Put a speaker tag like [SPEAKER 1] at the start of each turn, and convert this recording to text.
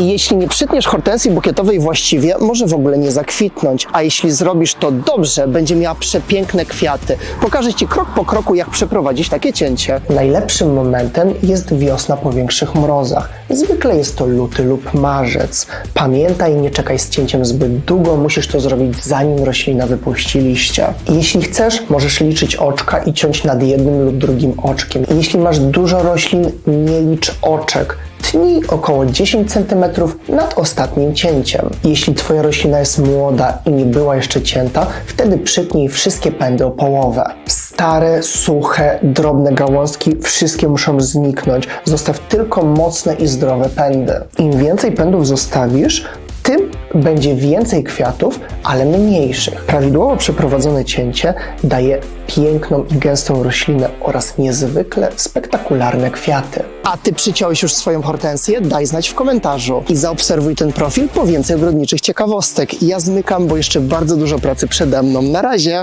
[SPEAKER 1] I jeśli nie przytniesz hortensji bukietowej właściwie, może w ogóle nie zakwitnąć. A jeśli zrobisz to dobrze, będzie miała przepiękne kwiaty. Pokażę Ci krok po kroku, jak przeprowadzić takie cięcie. Najlepszym momentem jest wiosna po większych mrozach. Zwykle jest to luty lub marzec. Pamiętaj, nie czekaj z cięciem zbyt długo, musisz to zrobić zanim roślina wypuści liście. Jeśli chcesz, możesz liczyć oczka i ciąć nad jednym lub drugim oczkiem. Jeśli masz dużo roślin, nie licz oczek. Tnij około 10 cm nad ostatnim cięciem. Jeśli Twoja roślina jest młoda i nie była jeszcze cięta, wtedy przytnij wszystkie pędy o połowę. Stare, suche, drobne gałązki wszystkie muszą zniknąć. Zostaw tylko mocne i zdrowe pędy. Im więcej pędów zostawisz, tym będzie więcej kwiatów, ale mniejszych. Prawidłowo przeprowadzone cięcie daje piękną i gęstą roślinę oraz niezwykle spektakularne kwiaty. A ty przyciąłeś już swoją hortensję? Daj znać w komentarzu i zaobserwuj ten profil po więcej ogrodniczych ciekawostek. Ja zmykam, bo jeszcze bardzo dużo pracy przede mną. Na razie!